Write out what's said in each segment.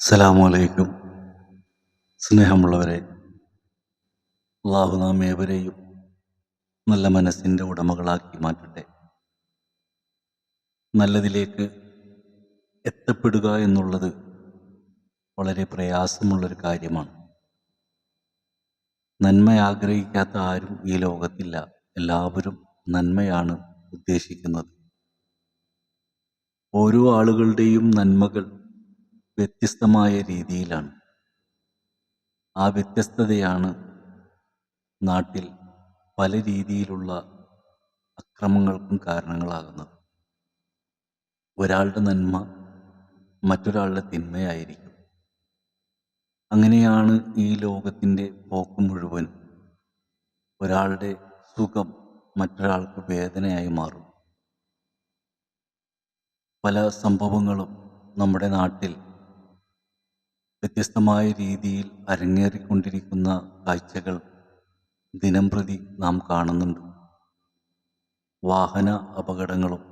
അസ്സലാമലൈക്കും സ്നേഹമുള്ളവരെ അള്ളാഹു നാം ഏവരെയും നല്ല മനസ്സിന്റെ ഉടമകളാക്കി മാറ്റട്ടെ. നല്ലതിലേക്ക് എത്തപ്പെടുക എന്നുള്ളത് വളരെ പ്രയാസമുള്ളൊരു കാര്യമാണ്. നന്മ ആഗ്രഹിക്കാത്ത ആരും ഈ ലോകത്തില്ല. എല്ലാവരും നന്മയാണ് ഉദ്ദേശിക്കുന്നത്. ഓരോ ആളുകളുടെയും നന്മകൾ വ്യത്യസ്തമായ രീതിയിലാണ്. ആ വ്യത്യസ്തതയാണ് നാട്ടിൽ പല രീതിയിലുള്ള അക്രമങ്ങൾക്കും കാരണങ്ങളാകുന്നത്. ഒരാളുടെ നന്മ മറ്റൊരാളുടെ തിന്മയായിരിക്കും. അങ്ങനെയാണ് ഈ ലോകത്തിന്റെ പോക്ക് മുഴുവൻ. ഒരാളുടെ സുഖം മറ്റൊരാൾക്ക് വേദനയായി മാറും. പല സംഭവങ്ങളും നമ്മുടെ നാട്ടിൽ വ്യത്യസ്തമായ രീതിയിൽ അരങ്ങേറിക്കൊണ്ടിരിക്കുന്ന കാഴ്ചകൾ ദിനം പ്രതി നാം കാണുന്നുണ്ട്. വാഹന അപകടങ്ങളും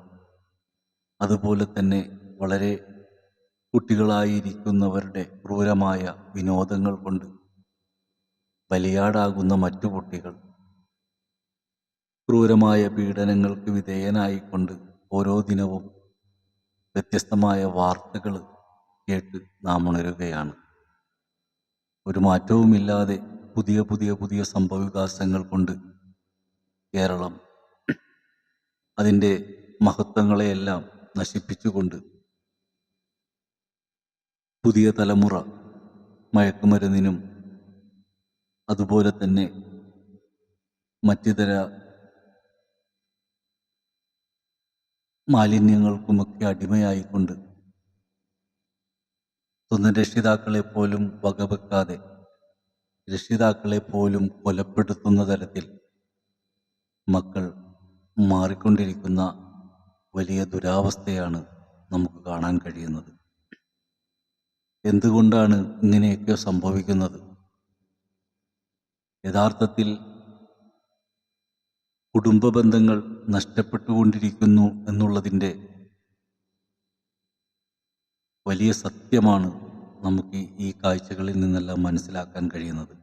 അതുപോലെ തന്നെ വളരെ കുട്ടികളായിരിക്കുന്നവരുടെ ക്രൂരമായ വിനോദങ്ങൾ കൊണ്ട് ബലിയാടാകുന്ന മറ്റു കുട്ടികൾ. ക്രൂരമായ പീഡനങ്ങൾക്ക് വിധേയനായിക്കൊണ്ട് ഓരോ ദിനവും വ്യത്യസ്തമായ വാർത്തകൾ കേട്ട് നാം ഉണരുകയാണ് ഒരു മാറ്റവുമില്ലാതെ പുതിയ പുതിയ പുതിയ സംഭവവികാസങ്ങൾ കൊണ്ട് കേരളം അതിന്റെ മഹത്വങ്ങളെയെല്ലാം നശിപ്പിച്ചുകൊണ്ട് പുതിയ തലമുറ മയക്കുമരുന്നിനും അതുപോലെ തന്നെ മറ്റിതര മാലിന്യങ്ങൾക്കുമൊക്കെ അടിമയായിക്കൊണ്ട് സ്വന്തം രക്ഷിതാക്കളെ പോലും വകവെക്കാതെ രക്ഷിതാക്കളെ പോലും കൊലപ്പെടുത്തുന്ന തരത്തിൽ മക്കൾ മാറിക്കൊണ്ടിരിക്കുന്ന വലിയ ദുരാവസ്ഥയാണ് നമുക്ക് കാണാൻ കഴിയുന്നത്. എന്തുകൊണ്ടാണ് ഇങ്ങനെയൊക്കെ സംഭവിക്കുന്നത്? യഥാർത്ഥത്തിൽ കുടുംബ ബന്ധങ്ങൾ നഷ്ടപ്പെട്ടുകൊണ്ടിരിക്കുന്നു എന്നുള്ളതിന്റെ വലിയ സത്യമാണ് നമുക്ക് ഈ കാഴ്ചകളിൽ നിന്നെല്ലാം മനസ്സിലാക്കാൻ കഴിയുന്നത്.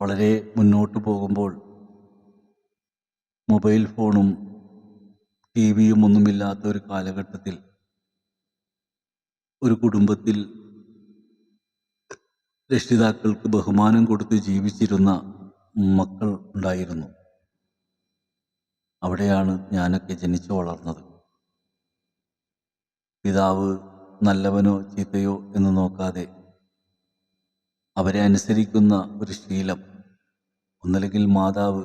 വളരെ മുന്നോട്ട് പോകുമ്പോൾ മൊബൈൽ ഫോണും ടി വിയും ഒന്നുമില്ലാത്ത ഒരു കാലഘട്ടത്തിൽ ഒരു കുടുംബത്തിൽ രക്ഷിതാക്കൾക്ക് ബഹുമാനം കൊടുത്ത് ജീവിച്ചിരുന്ന മക്കൾ ഉണ്ടായിരുന്നു. അവിടെയാണ് ഞാനൊക്കെ ജനിച്ചു വളർന്നത്. പിതാവ് നല്ലവനോ ചീത്തയോ എന്ന് നോക്കാതെ അവരെ അനുസരിക്കുന്ന ഒരു ശീലം ഒന്നല്ലെങ്കിൽ മാതാവ്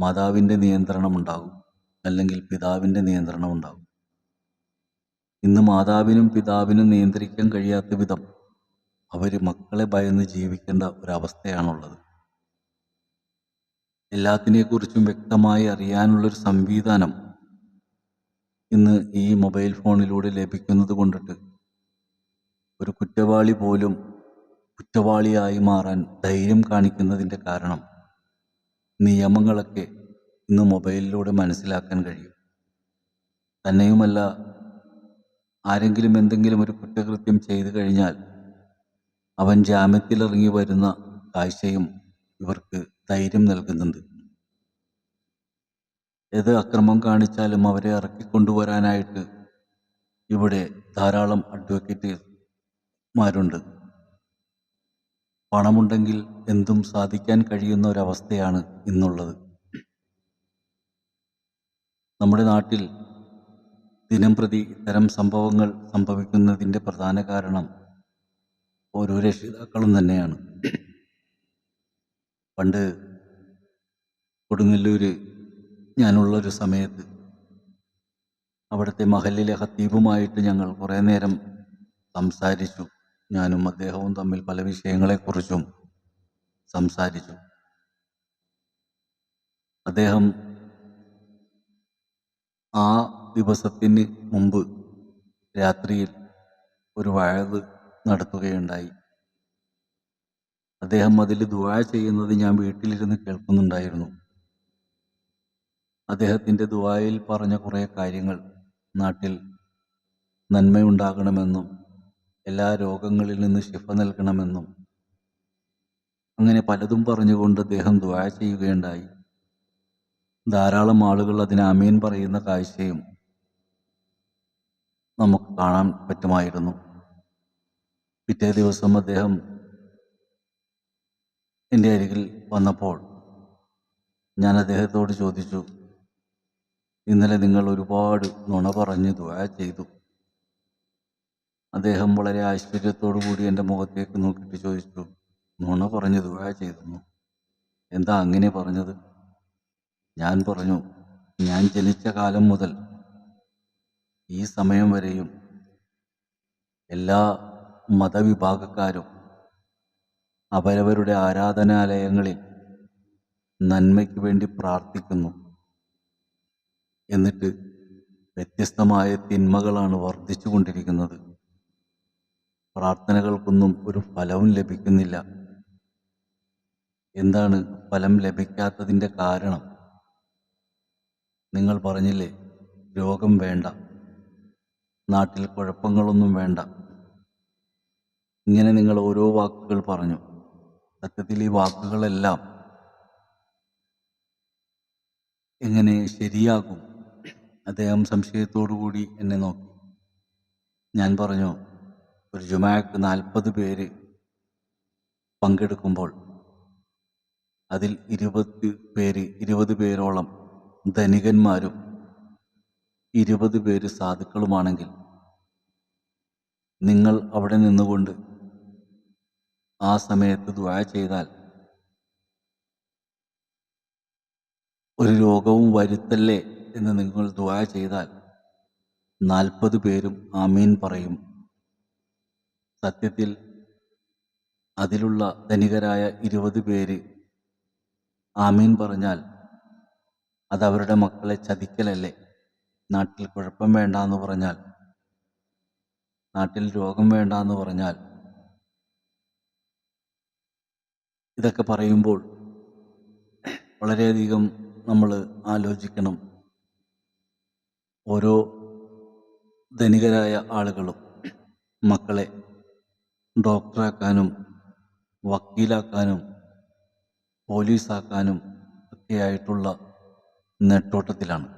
മാതാവിന്റെ നിയന്ത്രണം ഉണ്ടാകും അല്ലെങ്കിൽ പിതാവിന്റെ നിയന്ത്രണം ഉണ്ടാകും. ഇന്ന് മാതാവിനും പിതാവിനും നിയന്ത്രിക്കാൻ കഴിയാത്ത വിധം അവർ മക്കളെ ഭയന്ന് ജീവിക്കേണ്ട ഒരവസ്ഥയാണുള്ളത്. എല്ലാത്തിനെക്കുറിച്ചും വ്യക്തമായി അറിയാനുള്ളൊരു സംവിധാനം ഇന്ന് ഈ മൊബൈൽ ഫോണിലൂടെ ലഭിക്കുന്നത് കൊണ്ടിട്ട് ഒരു കുറ്റവാളി പോലും കുറ്റവാളിയായി മാറാൻ ധൈര്യം കാണിക്കുന്നതിന്റെ കാരണം നിയമങ്ങളൊക്കെ ഇന്ന് മൊബൈലിലൂടെ മനസ്സിലാക്കാൻ കഴിയും. തന്നെയുമല്ല ആരെങ്കിലും എന്തെങ്കിലും ഒരു കുറ്റകൃത്യം ചെയ്തു കഴിഞ്ഞാൽ അവൻ ജാമ്യത്തിലിറങ്ങി വരുന്ന കാഴ്ചയും ഇവർക്ക് ധൈര്യം നൽകുന്നുണ്ട്. ഏത് അക്രമം കാണിച്ചാലും അവരെ ഇറക്കിക്കൊണ്ടുവരാനായിട്ട് ഇവിടെ ധാരാളം അഡ്വക്കേറ്റുമാരുണ്ട്. പണമുണ്ടെങ്കിൽ എന്തും സാധിക്കാൻ കഴിയുന്ന ഒരവസ്ഥയാണ് ഇന്നുള്ളത്. നമ്മുടെ നാട്ടിൽ ദിനം പ്രതി ഇത്തരം സംഭവങ്ങൾ സംഭവിക്കുന്നതിന്റെ പ്രധാന കാരണം ഓരോ രക്ഷിതാക്കളും തന്നെയാണ്. പണ്ട് കൊടുങ്ങല്ലൂര് ഞാനുള്ളൊരു സമയത്ത് അവിടുത്തെ മഹലിലെ ഹത്തീബുമായിട്ട് ഞങ്ങൾ കുറേ നേരം സംസാരിച്ചു. ഞാനും അദ്ദേഹവും തമ്മിൽ പല വിഷയങ്ങളെക്കുറിച്ചും സംസാരിച്ചു. അദ്ദേഹം ആ ദിവസത്തിന് മുമ്പ് രാത്രിയിൽ ഒരു വഴത് നടത്തുകയുണ്ടായി. അദ്ദേഹം അതിൽ ദുവാ ചെയ്യുന്നത് ഞാൻ വീട്ടിലിരുന്ന് കേൾക്കുന്നുണ്ടായിരുന്നു. അദ്ദേഹത്തിന്റെ ദുവായിൽ പറഞ്ഞ കുറേ കാര്യങ്ങൾ നാട്ടിൽ നന്മയുണ്ടാകണമെന്നും എല്ലാ രോഗങ്ങളിൽ നിന്ന് ശിഫ നൽകണമെന്നും അങ്ങനെ പലതും പറഞ്ഞുകൊണ്ട് അദ്ദേഹം ദുവാ ചെയ്യുകയുണ്ടായി. ധാരാളം ആളുകൾ അതിന് അമീൻ പറയുന്ന കാഴ്ചയും നമുക്ക് കാണാൻ പറ്റുമായിരുന്നു. പിറ്റേ ദിവസം അദ്ദേഹം എന്റെ അരികിൽ വന്നപ്പോൾ ഞാൻ അദ്ദേഹത്തോട് ചോദിച്ചു ഇന്നലെ നിങ്ങൾ ഒരുപാട് നുണ പറഞ്ഞു ദുആ ചെയ്തു. അദ്ദേഹം വളരെ ആശ്ചര്യത്തോടു കൂടി എന്റെ മുഖത്തേക്ക് നോക്കിയിട്ട് ചോദിച്ചു നുണ പറഞ്ഞു ദുആ ചെയ്തെന്നു? എന്താ അങ്ങനെ പറഞ്ഞത്? ഞാൻ പറഞ്ഞു ഞാൻ ജനിച്ച കാലം മുതൽ ഈ സമയം വരെയും എല്ലാ മതവിഭാഗക്കാരും അവരവരുടെ ആരാധനാലയങ്ങളിൽ നന്മയ്ക്ക് വേണ്ടി പ്രാർത്ഥിക്കുന്നു. എന്നിട്ട് വ്യത്യസ്തമായ തിന്മകളാണ് വർദ്ധിച്ചു കൊണ്ടിരിക്കുന്നത്. പ്രാർത്ഥനകൾക്കൊന്നും ഒരു ഫലവും ലഭിക്കുന്നില്ല. എന്താണ് ഫലം ലഭിക്കാത്തതിന്റെ കാരണം? നിങ്ങൾ പറഞ്ഞില്ലേ രോഗം വേണ്ട. നാട്ടിൽ കുഴപ്പങ്ങളൊന്നും വേണ്ട. ഇങ്ങനെ നിങ്ങൾ ഓരോ വാക്കുകൾ പറഞ്ഞു. സത്യത്തിൽ ഈ വാക്കുകളെല്ലാം എങ്ങനെ ശരിയാകും? അദ്ദേഹം സംശയത്തോടു കൂടി എന്നെ നോക്കി. ഞാൻ പറഞ്ഞു ഒരു ജുമാക്ക് നാൽപ്പത് പേര് പങ്കെടുക്കുമ്പോൾ അതിൽ ഇരുപത് പേര് ഇരുപത് പേരോളം ധനികന്മാരും ഇരുപത് പേര് സാധുക്കളുമാണെങ്കിൽ നിങ്ങൾ അവിടെ നിന്നുകൊണ്ട് ആ സമയത്ത് ദ്വായ ചെയ്താൽ ഒരു രോഗവും വരുത്തല്ലേ എന്ന് നിങ്ങൾ ദ്വായ ചെയ്താൽ നാൽപ്പത് പേരും ആമീൻ പറയും. സത്യത്തിൽ അതിലുള്ള ധനികരായ ഇരുപത് പേര് ആമീൻ പറഞ്ഞാൽ അതവരുടെ മക്കളെ ചതിക്കലല്ലേ? നാട്ടിൽ കുഴപ്പം വേണ്ട എന്ന് പറഞ്ഞാൽ നാട്ടിൽ രോഗം വേണ്ട എന്ന് പറഞ്ഞാൽ ഇതൊക്കെ പറയുമ്പോൾ വളരെയധികം നമ്മൾ ആലോചിക്കണം. ഓരോ ധനികരായ ആളുകളും മക്കളെ ഡോക്ടറാക്കാനും വക്കീലാക്കാനും പോലീസാക്കാനും ഒക്കെയായിട്ടുള്ള നെട്ടോട്ടത്തിലാണ്.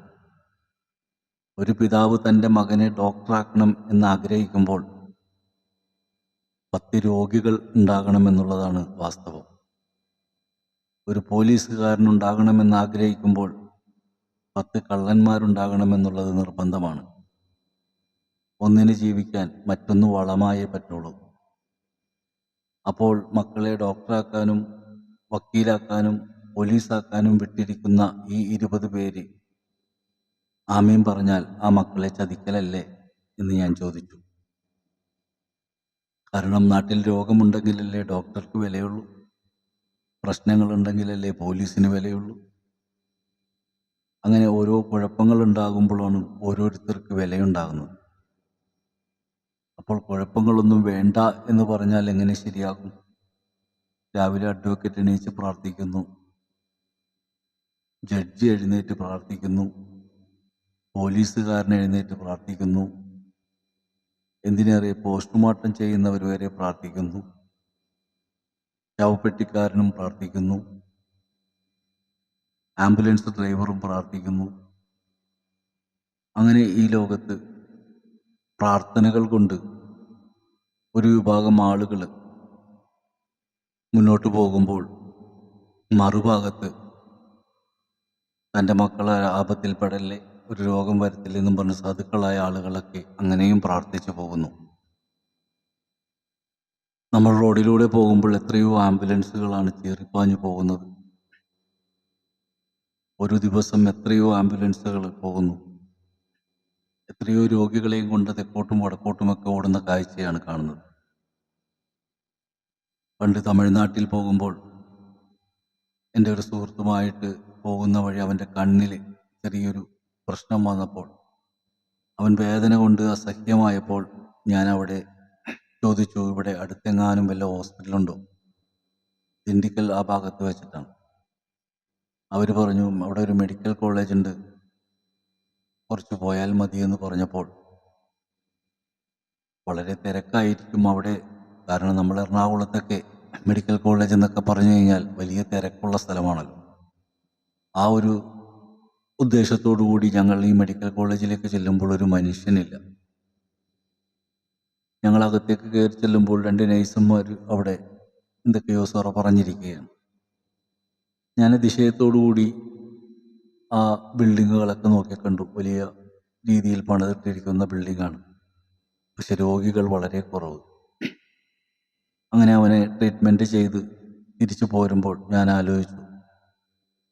ഒരു പിതാവ് തന്റെ മകനെ ഡോക്ടറാക്കണം എന്ന് ആഗ്രഹിക്കുമ്പോൾ പത്ത് രോഗികൾ ഉണ്ടാകണമെന്നുള്ളതാണ് വാസ്തവം. ഒരു പോലീസുകാരനുണ്ടാകണമെന്ന് ആഗ്രഹിക്കുമ്പോൾ പത്ത് കള്ളന്മാരുണ്ടാകണമെന്നുള്ളത് നിർബന്ധമാണ്. ഒന്നിന് ജീവിക്കാൻ മറ്റൊന്ന് വളമായേ പറ്റുള്ളൂ. അപ്പോൾ മക്കളെ ഡോക്ടറാക്കാനും വക്കീലാക്കാനും പോലീസാക്കാനും വിട്ടിരിക്കുന്ന ഈ ഇരുപത് പേര് ആമീൻ പറഞ്ഞാൽ ആ മക്കളെ ചതിക്കലല്ലേ എന്ന് ഞാൻ ചോദിച്ചു. കാരണം നാട്ടിൽ രോഗമുണ്ടെങ്കിലല്ലേ ഡോക്ടർക്ക് വിലയുള്ളൂ. പ്രശ്നങ്ങളുണ്ടെങ്കിലല്ലേ പോലീസിന് വിലയുള്ളൂ. അങ്ങനെ ഓരോ കുഴപ്പങ്ങൾ ഉണ്ടാകുമ്പോഴാണ് ഓരോരുത്തർക്ക് വിലയുണ്ടാകുന്നത്. അപ്പോൾ കുഴപ്പങ്ങളൊന്നും വേണ്ട എന്ന് പറഞ്ഞാൽ എങ്ങനെ ശരിയാകും? രാവിലെ അഡ്വക്കേറ്റ് എണീച്ച് പ്രാർത്ഥിക്കുന്നു. ജഡ്ജി എഴുന്നേറ്റ് പ്രാർത്ഥിക്കുന്നു. പോലീസുകാരൻ എഴുന്നേറ്റ് പ്രാർത്ഥിക്കുന്നു. എന്തിനേറെ പോസ്റ്റ്മോർട്ടം ചെയ്യുന്നവർ വരെ പ്രാർത്ഥിക്കുന്നു. ശവപ്പെട്ടിക്കാരനും പ്രാർത്ഥിക്കുന്നു. ആംബുലൻസ് ഡ്രൈവറും പ്രാർത്ഥിക്കുന്നു. അങ്ങനെ ഈ ലോകത്ത് പ്രാർത്ഥനകൾ കൊണ്ട് ഒരു വിഭാഗം ആളുകൾ മുന്നോട്ട് പോകുമ്പോൾ മറുഭാഗത്ത് തന്റെ മക്കളെ ആപത്തിൽപ്പെടല്ലേ? ഒരു രോഗം വരത്തില്ലെന്നും പറഞ്ഞ് സാധുക്കളായ ആളുകളൊക്കെ അങ്ങനെയും പ്രാർത്ഥിച്ചു പോകുന്നു. നമ്മൾ റോഡിലൂടെ പോകുമ്പോൾ എത്രയോ ആംബുലൻസുകളാണ് ചീറിപ്പാഞ്ഞു പോകുന്നത്. ഒരു ദിവസം എത്രയോ ആംബുലൻസുകൾ പോകുന്നു. എത്രയോ രോഗികളെയും കൊണ്ട് തെക്കോട്ടും വടക്കോട്ടുമൊക്കെ ഓടുന്ന കാഴ്ചയാണ് കാണുന്നത്. പണ്ട് തമിഴ്നാട്ടിൽ പോകുമ്പോൾ എന്റെ ഒരു സുഹൃത്തുമായിട്ട് പോകുന്ന വഴി അവന്റെ കണ്ണിൽ ചെറിയൊരു പ്രശ്നം വന്നപ്പോൾ അവൻ വേദന കൊണ്ട് അസഹ്യമായപ്പോൾ ഞാൻ അവിടെ ചോദിച്ചു ഇവിടെ അടുത്തെങ്ങാനും വല്ല ഹോസ്പിറ്റലുണ്ടോ ദിണ്ടിക്കൽ ആ ഭാഗത്ത് വെച്ചിട്ടാണ്. അവർ പറഞ്ഞു അവിടെ ഒരു മെഡിക്കൽ കോളേജ് ഉണ്ട്. കുറച്ച് പോയാൽ മതി എന്ന് പറഞ്ഞപ്പോൾ വളരെ തിരക്കായിരിക്കും അവിടെ. കാരണം നമ്മൾ എറണാകുളത്തൊക്കെ മെഡിക്കൽ കോളേജ് എന്നൊക്കെ പറഞ്ഞു കഴിഞ്ഞാൽ വലിയ തിരക്കുള്ള സ്ഥലമാണല്ലോ. ആ ഒരു ഉദ്ദേശത്തോടു കൂടി ഞങ്ങൾ ഈ മെഡിക്കൽ കോളേജിലേക്ക് ചെല്ലുമ്പോൾ ഒരു മനുഷ്യനില്ല. ഞങ്ങൾ അകത്തേക്ക് കയറി ചെല്ലുമ്പോൾ രണ്ട് നേഴ്സുമാർ അവിടെ എന്തൊക്കെയോ സൊറ പറഞ്ഞിരിക്കുകയാണ്. ഞാൻ അതിശയത്തോടുകൂടി ആ ബിൽഡിങ്ങുകളൊക്കെ നോക്കി കണ്ടു. വലിയ രീതിയിൽ പണിതിട്ടിരിക്കുന്ന ബിൽഡിങ്ങാണ് പക്ഷെ രോഗികൾ വളരെ കുറവ്. അങ്ങനെ അവനെ ട്രീറ്റ്മെന്റ് ചെയ്ത് തിരിച്ചു പോരുമ്പോൾ ഞാൻ ആലോചിച്ചു.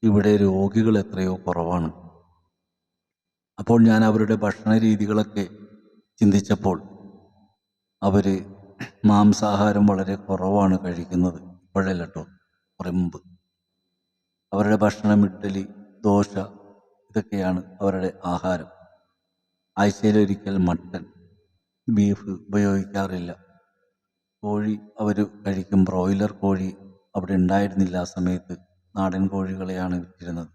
ഇവിടെ രോഗികൾ എത്രയോ കുറവാണ്. അപ്പോൾ ഞാൻ അവരുടെ ഭക്ഷണ രീതികളൊക്കെ ചിന്തിച്ചപ്പോൾ അവർ മാംസാഹാരം വളരെ കുറവാണ് കഴിക്കുന്നത് ഇപ്പോഴല്ല കേട്ടോ കുറെ അവരുടെ ഭക്ഷണം ഇഡ്ഡലി ദോശ ഇതൊക്കെയാണ് അവരുടെ ആഹാരം. ആഴ്ചയിലൊരിക്കൽ മട്ടൻ ബീഫ് ഉപയോഗിക്കാറില്ല. കോഴി അവർ കഴിക്കും. ബ്രോയിലർ കോഴി അവിടെ ഉണ്ടായിരുന്നില്ല ആ സമയത്ത്. നാടൻ കോഴികളെയാണ് വിറ്റിരുന്നത്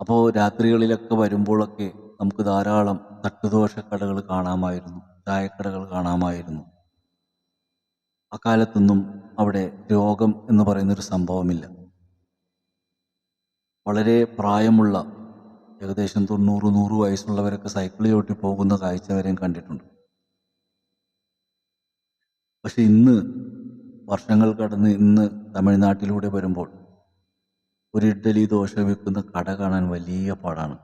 അപ്പോൾ രാത്രികളിലൊക്കെ വരുമ്പോഴൊക്കെ നമുക്ക് ധാരാളം തട്ടുദോശക്കടകൾ കാണാമായിരുന്നു ചായക്കടകൾ കാണാമായിരുന്നു. അക്കാലത്തൊന്നും അവിടെ രോഗം എന്ന് പറയുന്നൊരു സംഭവമില്ല. വളരെ പ്രായമുള്ള ഏകദേശം തൊണ്ണൂറ് നൂറ് വയസ്സുള്ളവരൊക്കെ സൈക്കിൾ ചവിട്ടി പോകുന്ന കാഴ്ച വരെയും കണ്ടിട്ടുണ്ട്. പക്ഷെ ഇന്ന് വർഷങ്ങൾ കടന്ന് ഇന്ന് തമിഴ്നാട്ടിലൂടെ വരുമ്പോൾ ഒരു ഇഡ്ഡലി ദോശ വിൽക്കുന്ന കട കാണാൻ വലിയ പാടാണ്.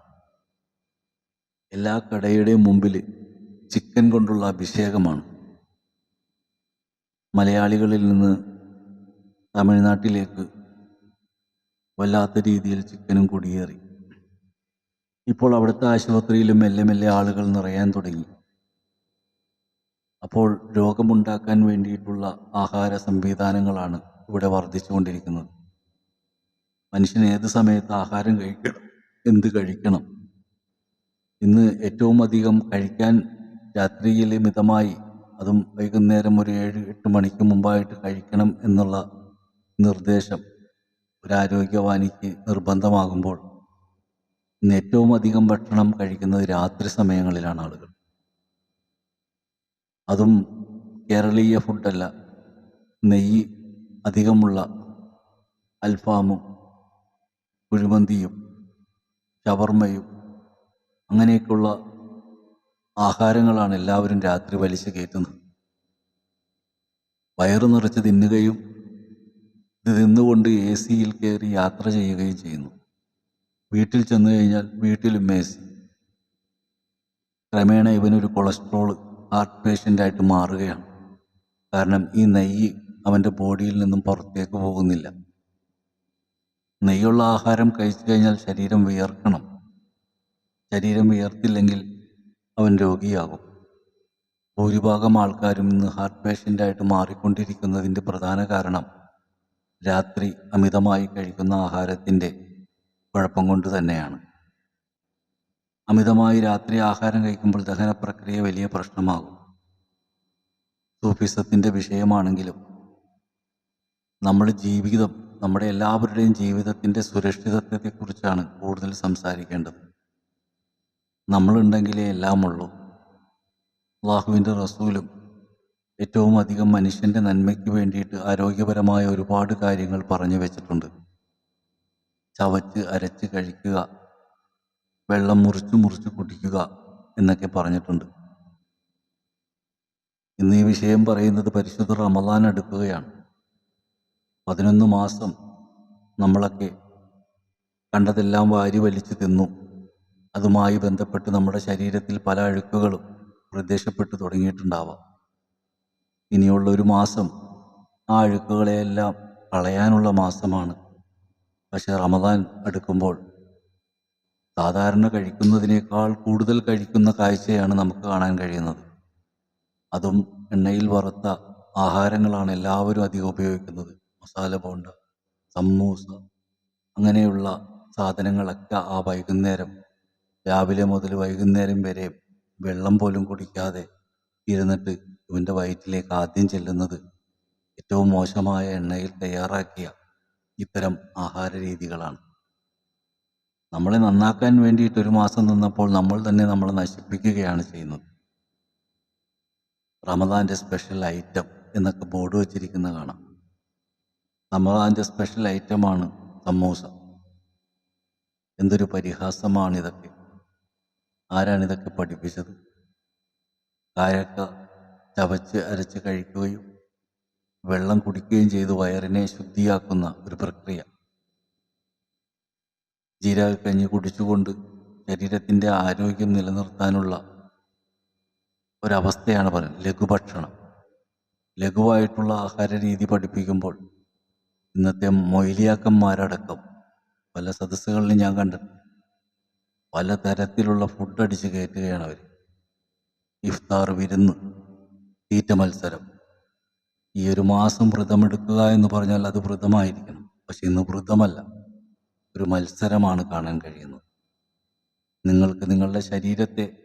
എല്ലാ കടയുടെയും മുമ്പിൽ ചിക്കൻ കൊണ്ടുള്ള അഭിഷേകമാണ്. മലയാളികളിൽ നിന്ന് തമിഴ്നാട്ടിലേക്ക് വല്ലാത്ത രീതിയിൽ ചിക്കനും കുടിയേറി. ഇപ്പോൾ അവിടുത്തെ ആശുപത്രിയിലും മെല്ലെ മെല്ലെ ആളുകൾ നിറയാൻ തുടങ്ങി. അപ്പോൾ രോഗമുണ്ടാക്കാൻ വേണ്ടിയിട്ടുള്ള ആഹാര സംവിധാനങ്ങളാണ് ഇവിടെ വർദ്ധിച്ചുകൊണ്ടിരിക്കുന്നത്. മനുഷ്യൻ ഏത് സമയത്ത് ആഹാരം കഴിക്കണം എന്ത് കഴിക്കണം ഇന്ന് ഏറ്റവും അധികം കഴിക്കാൻ രാത്രിയിൽ മിതമായി അതും വൈകുന്നേരം ഒരു ഏഴ് എട്ട് മണിക്ക് മുമ്പായിട്ട് കഴിക്കണം എന്നുള്ള നിർദ്ദേശം ഒരു ആരോഗ്യവാനിക്ക് നിർബന്ധമാകുമ്പോൾ ഇന്ന് ഏറ്റവും അധികം ഭക്ഷണം കഴിക്കുന്നത് രാത്രി സമയങ്ങളിലാണ് ആളുകൾ. അതും കേരളീയ ഫുഡല്ല. നെയ്യ് അധികമുള്ള അൽഫാമും കുഴിമന്തിയും ഷവർമ്മയും അങ്ങനെയൊക്കെയുള്ള ആഹാരങ്ങളാണ് എല്ലാവരും രാത്രി വലിച്ചു കയറ്റുന്നത്. വയറു നിറച്ച് തിന്നുകയും ഇത് തിന്നുകൊണ്ട് എ സിയിൽ കയറി യാത്ര ചെയ്യുകയും ചെയ്യുന്നു. വീട്ടിൽ ചെന്നു കഴിഞ്ഞാൽ വീട്ടിലും എ സി. ക്രമേണ ഇവനൊരു കൊളസ്ട്രോൾ ഹാർട്ട് പേഷ്യന്റായിട്ട് മാറുകയാണ്. കാരണം ഈ നെയ്യ് അവന്റെ ബോഡിയിൽ നിന്നും പുറത്തേക്ക് പോകുന്നില്ല. നെയ്യുള്ള ആഹാരം കഴിച്ചു കഴിഞ്ഞാൽ ശരീരം വിയർക്കണം. ശരീരം വിയർത്തില്ലെങ്കിൽ അവൻ രോഗിയാകും. ഭൂരിഭാഗം ആൾക്കാരും ഇന്ന് ഹാർട്ട് പേഷ്യന്റായിട്ട് മാറിക്കൊണ്ടിരിക്കുന്നതിന്റെ പ്രധാന കാരണം രാത്രി അമിതമായി കഴിക്കുന്ന ആഹാരത്തിന്റെ കുഴപ്പം കൊണ്ട് തന്നെയാണ്. അമിതമായി രാത്രി ആഹാരം കഴിക്കുമ്പോൾ ദഹന പ്രക്രിയ വലിയ പ്രശ്നമാകും. സൂഫിസത്തിന്റെ വിഷയമാണെങ്കിലും നമ്മുടെ ജീവിതം നമ്മുടെ എല്ലാവരുടെയും ജീവിതത്തിന്റെ സുരക്ഷിതത്വത്തെക്കുറിച്ചാണ് കൂടുതൽ സംസാരിക്കേണ്ടത്. നമ്മളുണ്ടെങ്കിലേ എല്ലാമുള്ളൂ. അള്ളാഹുവിന്റെ റസൂലും ഏറ്റവും അധികം മനുഷ്യന്റെ നന്മയ്ക്ക് വേണ്ടിയിട്ട് ആരോഗ്യപരമായ ഒരുപാട് കാര്യങ്ങൾ പറഞ്ഞു വെച്ചിട്ടുണ്ട്. ചവച്ച് അരച്ച് കഴിക്കുക വെള്ളം മുറിച്ച് മുറിച്ച് കുടിക്കുക എന്നൊക്കെ പറഞ്ഞിട്ടുണ്ട്. ഇന്ന് ഈ വിഷയം പറയുന്നത് പരിശുദ്ധ റമദാൻ അടുക്കുകയാണ്. പതിനൊന്ന് മാസം നമ്മളൊക്കെ കണ്ടതെല്ലാം വാരി വലിച്ചു തിന്നു. അതുമായി ബന്ധപ്പെട്ട് നമ്മുടെ ശരീരത്തിൽ പല അഴുക്കുകളും പ്രത്യക്ഷപ്പെട്ടു തുടങ്ങിയിട്ടുണ്ടാവാം. ഇനിയുള്ള ഒരു മാസം ആ അഴുക്കുകളെയെല്ലാം കളയാനുള്ള മാസമാണ്. പക്ഷെ റമദാൻ അടുക്കുമ്പോൾ സാധാരണ കഴിക്കുന്നതിനേക്കാൾ കൂടുതൽ കഴിക്കുന്ന കാഴ്ചയാണ് നമുക്ക് കാണാൻ കഴിയുന്നത്. അതും എണ്ണയിൽ വറുത്ത ആഹാരങ്ങളാണ് എല്ലാവരും അധികം ഉപയോഗിക്കുന്നത്. മസാല ബോണ്ട സമൂസ അങ്ങനെയുള്ള സാധനങ്ങളൊക്കെ ആ വൈകുന്നേരം രാവിലെ മുതൽ വൈകുന്നേരം വരെ വെള്ളം പോലും കുടിക്കാതെ ഇരുന്നിട്ട് ഇവന്റെ വയറ്റിലേക്ക് ആദ്യം ചെല്ലുന്നത് ഏറ്റവും മോശമായ എണ്ണയിൽ തയ്യാറാക്കിയ ഇത്തരം ആഹാര രീതികളാണ്. നമ്മളെ നന്നാക്കാൻ വേണ്ടിയിട്ട് ഒരു മാസം നിന്നപ്പോൾ നമ്മൾ തന്നെ നമ്മളെ നശിപ്പിക്കുകയാണ് ചെയ്യുന്നത്. റമദാന്റെ സ്പെഷ്യൽ ഐറ്റം എന്നൊക്കെ ബോർഡ് വച്ചിരിക്കുന്ന കാണാം. റമദാന്റെ സ്പെഷ്യൽ ഐറ്റമാണ് സമൂസ. എന്തൊരു പരിഹാസമാണ് ഇതൊക്കെ. ആരാണ് ഇതൊക്കെ പഠിപ്പിച്ചത്? കാരക്ക ചവച്ച് അരച്ച് കഴിക്കുകയും വെള്ളം കുടിക്കുകയും ചെയ്ത് വയറിനെ ശുദ്ധിയാക്കുന്ന ഒരു പ്രക്രിയ. ജീരകക്കഞ്ഞി കുടിച്ചുകൊണ്ട് ശരീരത്തിന്റെ ആരോഗ്യം നിലനിർത്താനുള്ള ഒരവസ്ഥയാണ് പറയുന്നത്. ലഘുഭക്ഷണം ലഘുവായിട്ടുള്ള ആഹാര രീതി പഠിപ്പിക്കുമ്പോൾ ഇന്നത്തെ മൊയിലിയാക്കന്മാരടക്കം പല സദസ്സുകളിലും ഞാൻ കണ്ടിട്ടുണ്ട്. പല തരത്തിലുള്ള ഫുഡ് അടിച്ച് കയറ്റുകയാണ് അവർ ഇഫ്താർ വിരുന്ന് തീറ്റ മത്സരം. ഈ ഒരു മാസം വ്രതമെടുക്കുക എന്ന് പറഞ്ഞാൽ അത് വ്രതമായിരിക്കണം. പക്ഷെ ഇന്ന് വ്രതമല്ല. ഒരു മത്സരമാണ് കാണാൻ കഴിയുന്നത്. നിങ്ങൾക്ക് നിങ്ങളുടെ ശരീരത്തെ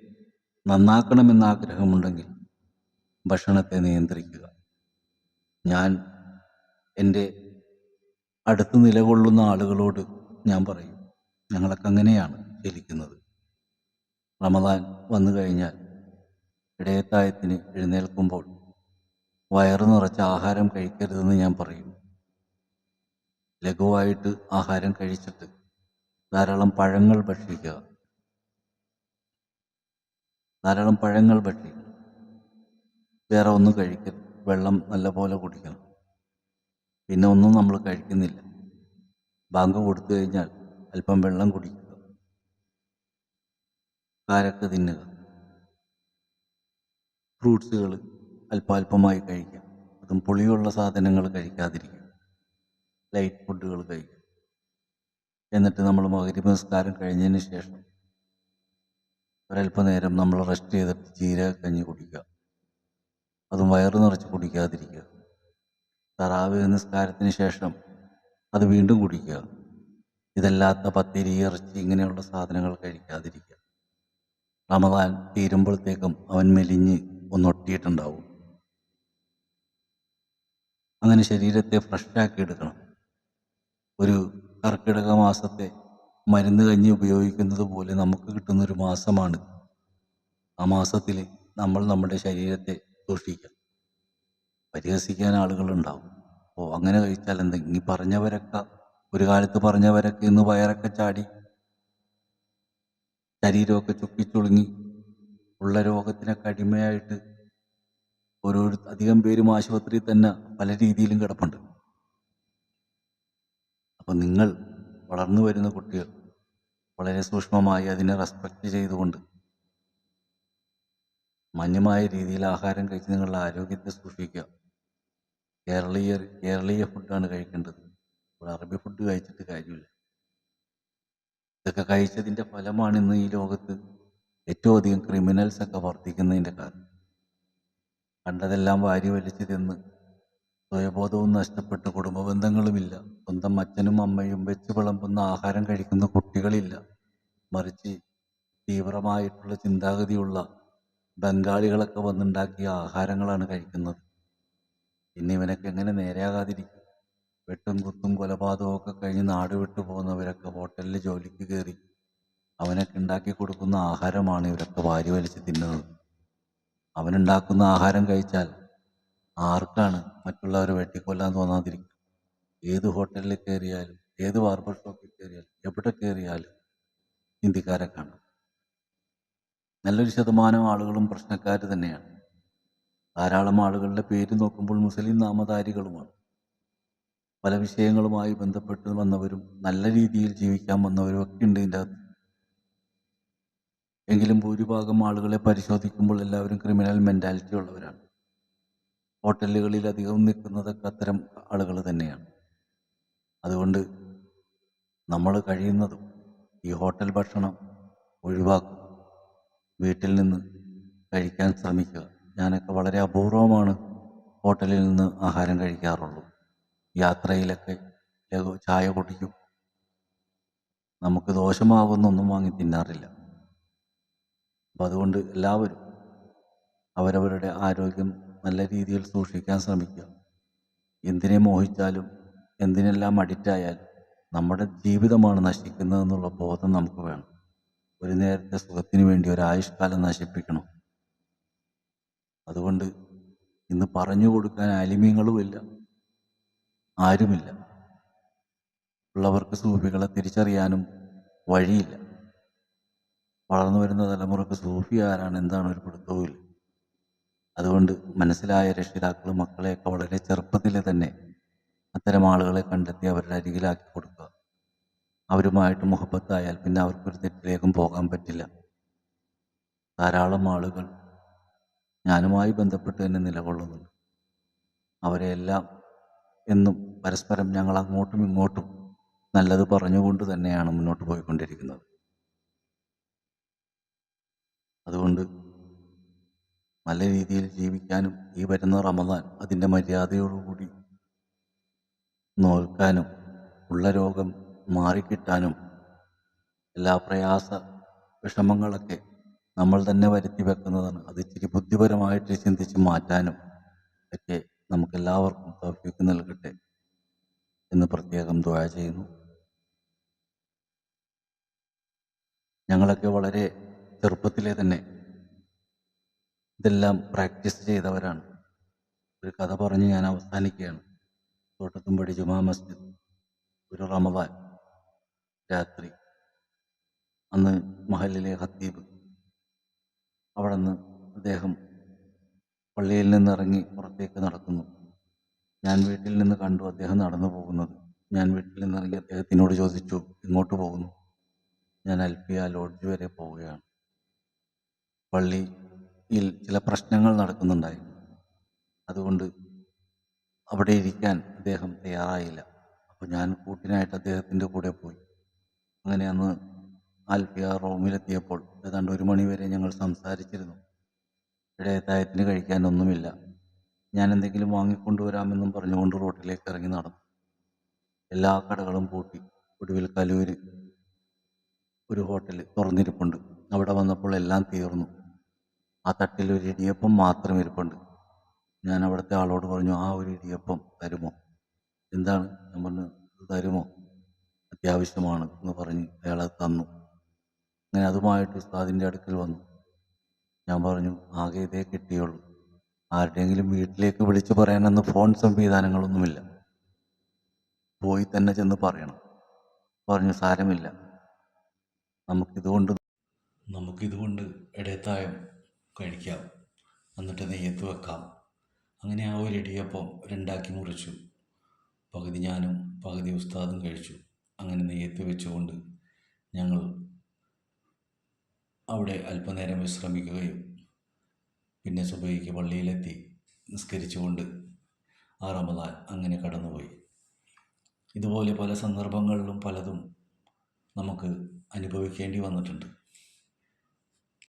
നന്നാക്കണമെന്ന് ആഗ്രഹമുണ്ടെങ്കിൽ ഭക്ഷണത്തെ നിയന്ത്രിക്കുക. ഞാൻ എന്റെ അടുത്ത് നിലകൊള്ളുന്ന ആളുകളോട് ഞാൻ പറയും ഞങ്ങളൊക്കെ അങ്ങനെയാണ് ചലിക്കുന്നത് റമദാൻ വന്നു കഴിഞ്ഞാൽ ഇടയത്തായത്തിന് എഴുന്നേൽക്കുമ്പോൾ വയറു നിറച്ച ആഹാരം കഴിക്കരുതെന്ന് ഞാൻ പറയും. ലഘുവായിട്ട് ആഹാരം കഴിച്ചിട്ട് ധാരാളം പഴങ്ങൾ ഭക്ഷിക്കുക. ധാരാളം പഴങ്ങൾ ഭക്ഷിക്കുക. വേറെ ഒന്നും കഴിക്കരുത്. വെള്ളം നല്ലപോലെ കുടിക്കണം. പിന്നെ ഒന്നും നമ്മൾ കഴിക്കുന്നില്ല. ബാങ്ക് കൊടുത്തു കഴിഞ്ഞാൽ അല്പം വെള്ളം കുടിക്കുക. കാരക്ക തിന്നുക. ഫ്രൂട്ട്സുകൾ അല്പാൽപമായി കഴിക്കുക. അതും പുളിയുള്ള സാധനങ്ങൾ കഴിക്കാതിരിക്കുക. ലൈറ്റ് ഫുഡുകൾ കഴിക്കും. എന്നിട്ട് നമ്മൾ മകരി നിസ്കാരം കഴിഞ്ഞതിന് ശേഷം ഒരല്പനേരം നമ്മൾ റെസ്റ്റ് ചെയ്തിട്ട് ജീരകക്കഞ്ഞി കുടിക്കുക. അതും വയറ് നിറച്ച് കുടിക്കാതിരിക്കുക. തറാവ് നിസ്കാരത്തിന് ശേഷം അത് വീണ്ടും കുടിക്കുക. ഇതല്ലാത്ത പത്തിരി ഇറച്ചി ഇങ്ങനെയുള്ള സാധനങ്ങൾ കഴിക്കാതിരിക്കുക. റമദാൻ തീരുമ്പോഴത്തേക്കും അവൻ മെലിഞ്ഞ് ഒന്നൊട്ടിയിട്ടുണ്ടാവും അങ്ങനെ ശരീരത്തെ ഫ്രഷാക്കി എടുക്കണം. ഒരു കർക്കിടക മാസത്തെ മരുന്ന് കഞ്ഞി ഉപയോഗിക്കുന്നത് പോലെ നമുക്ക് കിട്ടുന്ന ഒരു മാസമാണ്. ആ മാസത്തിൽ നമ്മൾ നമ്മുടെ ശരീരത്തെ സൂക്ഷിക്കുക. പരിഹസിക്കാൻ ആളുകളുണ്ടാവും. ഓ അങ്ങനെ കഴിച്ചാൽ എന്തെങ്കിലും പറഞ്ഞവരൊക്കെ ഒരു കാലത്ത് പറഞ്ഞവരൊക്കെ ഇന്ന് വയറൊക്കെ ചാടി ശരീരമൊക്കെ ചുക്കിച്ചുളുങ്ങി ഉള്ള രോഗത്തിനൊക്കെ അടിമയായിട്ട് ഓരോ അധികം പേരും ആശുപത്രിയിൽ തന്നെ പല രീതിയിലും കിടപ്പുണ്ട്. അപ്പം നിങ്ങൾ വളർന്നു വരുന്ന കുട്ടികൾ വളരെ സൂക്ഷ്മമായി അതിനെ റെസ്പെക്റ്റ് ചെയ്തുകൊണ്ട് മാന്യമായ രീതിയിൽ ആഹാരം കഴിച്ച് നിങ്ങളുടെ ആരോഗ്യത്തെ സൂക്ഷിക്കുക. കേരളീയ കേരളീയ ഫുഡാണ് കഴിക്കേണ്ടത്. ഒരു അറബി ഫുഡ് കഴിച്ചിട്ട് കാര്യമില്ല. ഇതൊക്കെ കഴിച്ചതിന്റെ ഫലമാണ് ഇന്ന് ഈ ലോകത്ത് ഏറ്റവും അധികം ക്രിമിനൽസ് ഒക്കെ വർദ്ധിക്കുന്നതിന്റെ കാരണം. കണ്ടതെല്ലാം വാരി വലിച്ച് തിന്ന് സ്വയബോധവും നഷ്ടപ്പെട്ട് കുടുംബ ബന്ധങ്ങളുമില്ല സ്വന്തം അച്ഛനും അമ്മയും വെച്ച് വിളമ്പുന്ന ആഹാരം കഴിക്കുന്ന കുട്ടികളില്ല. മറിച്ച് തീവ്രമായിട്ടുള്ള ചിന്താഗതിയുള്ള ബംഗാളികളൊക്കെ വന്നുണ്ടാക്കിയ ആഹാരങ്ങളാണ് കഴിക്കുന്നത്. പിന്നെ ഇവനൊക്കെ എങ്ങനെ നേരെയാകാതിരിക്കും? വെട്ടും കുത്തും കൊലപാതകവും ഒക്കെ കഴിഞ്ഞ് നാട് വിട്ടു പോകുന്നവരൊക്കെ ഹോട്ടലിൽ ജോലിക്ക് കയറി അവനൊക്കെ ഉണ്ടാക്കി കൊടുക്കുന്ന ആഹാരമാണ് ഇവരൊക്കെ വാരി വലിച്ച് തിന്നുന്നത്. അവനുണ്ടാക്കുന്ന ആഹാരം കഴിച്ചാൽ ആർക്കാണ് മറ്റുള്ളവരെ വെട്ടിക്കൊല്ലാൻ തോന്നാതിരിക്കും ഏത് ഹോട്ടലിൽ കയറിയാലും ഏത് ബാർബർ ഷോപ്പിൽ കയറിയാലും എവിടെ കയറിയാലും ഹിന്ദിക്കാരെ കാണും നല്ലൊരു ശതമാനം ആളുകളും പ്രശ്നക്കാർ തന്നെയാണ്. ധാരാളം ആളുകളുടെ പേര് നോക്കുമ്പോൾ മുസ്ലിം നാമധാരികളുമാണ്. പല വിഷയങ്ങളുമായി ബന്ധപ്പെട്ട് വന്നവരും നല്ല രീതിയിൽ ജീവിക്കാൻ വന്നവരും ഒക്കെ ഉണ്ട് ഇതിന്റെ അകത്ത്. എങ്കിലും ഭൂരിഭാഗം ആളുകളെ പരിശോധിക്കുമ്പോൾ എല്ലാവരും ക്രിമിനൽ മെന്റാലിറ്റി ഉള്ളവരാണ്. ഹോട്ടലുകളിൽ അധികം നിൽക്കുന്നതൊക്കെ അത്തരം ആളുകൾ തന്നെയാണ്. അതുകൊണ്ട് നമ്മൾ കഴിയുന്നതും ഈ ഹോട്ടൽ ഭക്ഷണം ഒഴിവാക്കുക വീട്ടിൽ നിന്ന് കഴിക്കാൻ ശ്രമിക്കുക. ഞാനൊക്കെ വളരെ അപൂർവമാണ് ഹോട്ടലിൽ നിന്ന് ആഹാരം കഴിക്കാറുള്ളൂ യാത്രയിലൊക്കെ ലഘു ചായ കുടിക്കും. നമുക്ക് ദോഷമാവുന്നൊന്നും വാങ്ങി തിന്നാറില്ല. അപ്പം അതുകൊണ്ട് എല്ലാവരും അവരവരുടെ ആരോഗ്യം നല്ല രീതിയിൽ സൂക്ഷിക്കാൻ ശ്രമിക്കുക. എന്തിനെ മോഹിച്ചാലും എന്തിനെല്ലാം അഡിക്റ്റായാലും നമ്മുടെ ജീവിതമാണ് നശിക്കുന്നതെന്നുള്ള ബോധം നമുക്ക് വേണം. ഒരു നേരത്തെ സുഖത്തിന് വേണ്ടി ഒരു ആയുഷ്കാലം നശിപ്പിക്കണം. അതുകൊണ്ട് ഇന്ന് പറഞ്ഞു കൊടുക്കാൻ ആലിമ്യങ്ങളുമില്ല ആരുമില്ല. ഉള്ളവർക്ക് സൂഫികളെ തിരിച്ചറിയാനും വഴിയില്ല. വളർന്നു വരുന്ന തലമുറയ്ക്ക് സൂഫി ആരാണ്? എന്താണ് ഒരു പിടുത്തവുമില്ല അതുകൊണ്ട് മനസ്സിലായ രക്ഷിതാക്കൾ മക്കളെയൊക്കെ വളരെ ചെറുപ്പത്തിൽ തന്നെ അത്തരം ആളുകളെ കണ്ടെത്തി അവരുടെ അരികിലാക്കി കൊടുക്കുക. അവരുമായിട്ട് മുഹബത്തായാൽ പിന്നെ അവർക്കൊരു തെറ്റിലേക്കും പോകാൻ പറ്റില്ല. ധാരാളം ആളുകൾ ഞാനുമായി ബന്ധപ്പെട്ട് തന്നെ നിലകൊള്ളുന്നുണ്ട്. അവരെയെല്ലാം എന്നും പരസ്പരം ഞങ്ങൾ അങ്ങോട്ടും ഇങ്ങോട്ടും നല്ലത് പറഞ്ഞുകൊണ്ട് തന്നെയാണ് മുന്നോട്ട് പോയിക്കൊണ്ടിരിക്കുന്നത്. അതുകൊണ്ട് നല്ല രീതിയിൽ ജീവിക്കാനും ഈ വരുന്ന റമദാൻ അതിന്റെ മര്യാദയോടുകൂടി നോൽക്കാനും ഉള്ള രോഗം മാറിക്കിട്ടാനും എല്ലാ പ്രയാസ വിഷമങ്ങളൊക്കെ നമ്മൾ തന്നെ വരുത്തി വെക്കുന്നതാണ്. അത് ഇച്ചിരി ബുദ്ധിപരമായിട്ട് ചിന്തിച്ച് മാറ്റാനും ഒക്കെ നമുക്കെല്ലാവർക്കും തൗഫീക്ക് നൽകട്ടെ എന്ന് പ്രത്യേകം ദ്വാ ചെയ്യുന്നു. ഞങ്ങളൊക്കെ വളരെ ചെറുപ്പത്തിലെ തന്നെ ഇതെല്ലാം പ്രാക്ടീസ് ചെയ്തവരാണ്. ഒരു കഥ പറഞ്ഞ് ഞാൻ അവസാനിക്കുകയാണ്. തോട്ടത്തുംപടി ജുമാ മസ്ജിദ് ഒരു റമദാൻ രാത്രി. അന്ന് മഹലിലെ ഹത്തീബ് അവിടെ നിന്ന് അദ്ദേഹം പള്ളിയിൽ നിന്നിറങ്ങി പുറത്തേക്ക് നടക്കുന്നു. ഞാൻ വീട്ടിൽ നിന്ന് കണ്ടു അദ്ദേഹം നടന്നു പോകുന്നത്. ഞാൻ വീട്ടിൽ നിന്നിറങ്ങി അദ്ദേഹത്തിനോട് ചോദിച്ചു ഇങ്ങോട്ട് പോകുന്നു? ഞാൻ അൽഫിയ ലോഡ്ജ് വരെ പോവുകയാണ്. പള്ളിയിൽ ചില പ്രശ്നങ്ങൾ നടക്കുന്നുണ്ടായി. അതുകൊണ്ട് അവിടെ ഇരിക്കാൻ അദ്ദേഹം തയ്യാറായില്ല. അപ്പോൾ ഞാൻ കൂട്ടിനായിട്ട് അദ്ദേഹത്തിന്റെ കൂടെ പോയി. അങ്ങനെ അന്ന് ആൽഫിയ റൂമിലെത്തിയപ്പോൾ ഏതാണ്ട് ഒരു മണിവരെ ഞങ്ങൾ സംസാരിച്ചിരുന്നു. ഇടയത്തായത്തിന് കഴിക്കാനൊന്നുമില്ല ഞാൻ എന്തെങ്കിലും വാങ്ങിക്കൊണ്ടുവരാമെന്നും പറഞ്ഞുകൊണ്ട് റോട്ടിലേക്ക് ഇറങ്ങി നടന്നു. എല്ലാ കടകളും പൂട്ടി. ഒടുവിൽ കലൂര് ഒരു ഹോട്ടൽ തുറന്നിരിപ്പുണ്ട്. അവിടെ വന്നപ്പോൾ എല്ലാം തീർന്നു. ആ തട്ടിൽ ഒരു ഇടിയപ്പം മാത്രം ഇരിപ്പുണ്ട്. ഞാൻ അവിടുത്തെ ആളോട് പറഞ്ഞു ആ ഒരു ഇടിയപ്പം തരുമോ? എന്താണ്? ഞാൻ പറഞ്ഞു തരുമോ? അത്യാവശ്യമാണ് എന്ന് പറഞ്ഞ് അയാൾ തന്നു. അങ്ങനെ അതുമായിട്ട് ഉസ്താദിന്റെ അടുക്കൽ വന്നു. ഞാൻ പറഞ്ഞു ആകെ ഇതേ കിട്ടിയുള്ളൂ. ആരുടെയെങ്കിലും വീട്ടിലേക്ക് വിളിച്ചു പറയാനൊന്നും ഫോൺ സംവിധാനങ്ങളൊന്നുമില്ല. പോയി തന്നെ ചെന്ന് പറയണം. പറഞ്ഞു സാരമില്ല. നമുക്കിതുകൊണ്ട് നമുക്കിതുകൊണ്ട് ഇടയത്തായം കഴിക്കാം. എന്നിട്ട് നെയ്യത്ത് വെക്കാം. അങ്ങനെ ആ ഒരു ഇടിയപ്പം രണ്ടാക്കി മുറിച്ചു. പകുതി ഞാനും പകുതി ഉസ്താദും കഴിച്ചു. അങ്ങനെ നെയ്യത്ത് വെച്ചുകൊണ്ട് ഞങ്ങൾ അവിടെ അല്പനേരം വിശ്രമിക്കുകയും പിന്നെ സുബൈക്ക് പള്ളിയിലെത്തി നിസ്കരിച്ചുകൊണ്ട് ആ റമദാൻ അങ്ങനെ കടന്നുപോയി. ഇതുപോലെ പല സന്ദർഭങ്ങളിലും പലതും നമുക്ക് അനുഭവിക്കേണ്ടി വന്നിട്ടുണ്ട്.